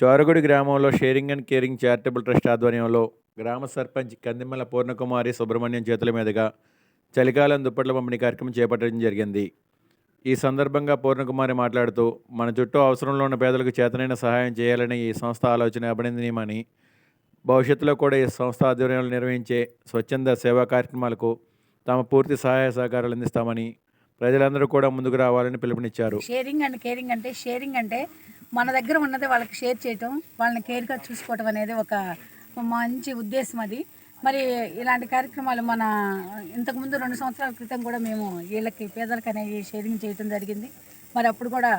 చోరగుడి గ్రామంలో sharing and caring charitable trust ఆధ్వర్యంలో గ్రామ సర్పంచ్ కందిమల పూర్ణకుమారి సుబ్రహ్మణ్యం చేతుల మీదుగా చలికాలం దుప్పట్ల పంపిణీ కార్యక్రమం చేపట్టడం జరిగింది. ఈ సందర్భంగా పూర్ణకుమారి మాట్లాడుతూ మన చుట్టూ అవసరంలో ఉన్న పేదలకు చేతనైన సహాయం చేయాలని ఈ సంస్థ ఆలోచన అభినందనీయమని భవిష్యత్తులో కూడా ఈ సంస్థ ఆధ్వర్యంలో నిర్వహించే స్వచ్ఛంద సేవా కార్యక్రమాలకు తమ పూర్తి సహాయ సహకారాలు అందిస్తామని ప్రజలందరూ కూడా ముందుకు రావాలని పిలుపునిచ్చారు. షేరింగ్ అండ్ కేరింగ్ అంటే షేరింగ్ అంటే మన దగ్గర ఉన్నది వాళ్ళకి షేర్ చేయటం వాళ్ళని కేర్గా చూసుకోవటం అనేది ఒక మంచి ఉద్దేశం అది. మరి ఇలాంటి కార్యక్రమాలు మన ఇంతకుముందు రెండు సంవత్సరాల క్రితం కూడా మేము వీళ్ళకి పేదలకు అనేవి షేరింగ్ చేయటం జరిగింది. మరి అప్పుడు కూడా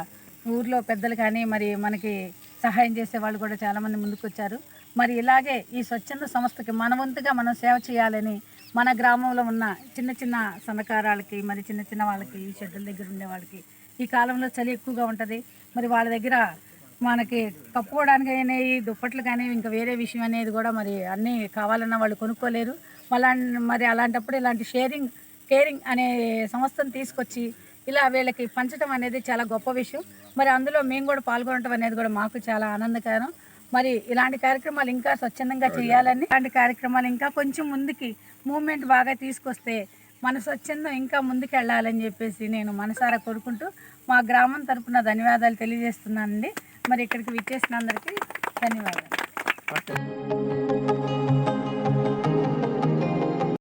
ఊర్లో పెద్దలు కానీ మరి మనకి సహాయం చేసే వాళ్ళు కూడా చాలామంది ముందుకు వచ్చారు. మరి ఇలాగే ఈ స్వచ్ఛంద సంస్థకి మన వంతుగా మనం సేవ చేయాలని మన గ్రామంలో ఉన్న చిన్న చిన్న సన్నకారాలకి మరి చిన్న చిన్న వాళ్ళకి ఈ షెడ్యూల్ దగ్గర ఉండే వాళ్ళకి ఈ కాలంలో చలి ఎక్కువగా ఉంటుంది. మరి వాళ్ళ దగ్గర మనకి కప్పుకోవడానికి ఈ దుప్పట్లు కానీ ఇంకా వేరే విషయం అనేది కూడా మరి అన్నీ కావాలన్నా వాళ్ళు కొనుక్కోలేరు. మళ్ళా మరి అలాంటప్పుడు ఇలాంటి షేరింగ్ కేరింగ్ అనే సంస్థను తీసుకొచ్చి ఇలా వీళ్ళకి పంచడం అనేది చాలా గొప్ప విషయం. మరి అందులో మేము కూడా పాల్గొనడం అనేది కూడా మాకు చాలా ఆనందకరం. మరి ఇలాంటి కార్యక్రమాలు ఇంకా స్వచ్ఛందంగా చేయాలని ఇలాంటి కార్యక్రమాలు ఇంకా కొంచెం ముందుకి మూమెంట్ బాగా తీసుకొస్తే మన స్వచ్ఛందం ఇంకా ముందుకెళ్ళాలని చెప్పేసి నేను మనసారా కోరుకుంటూ మా గ్రామం తరపున ధన్యవాదాలు తెలియజేస్తున్నానండి. మరి ఇక్కడికి విచ్చేసిన అందరికీ ధన్యవాదాలు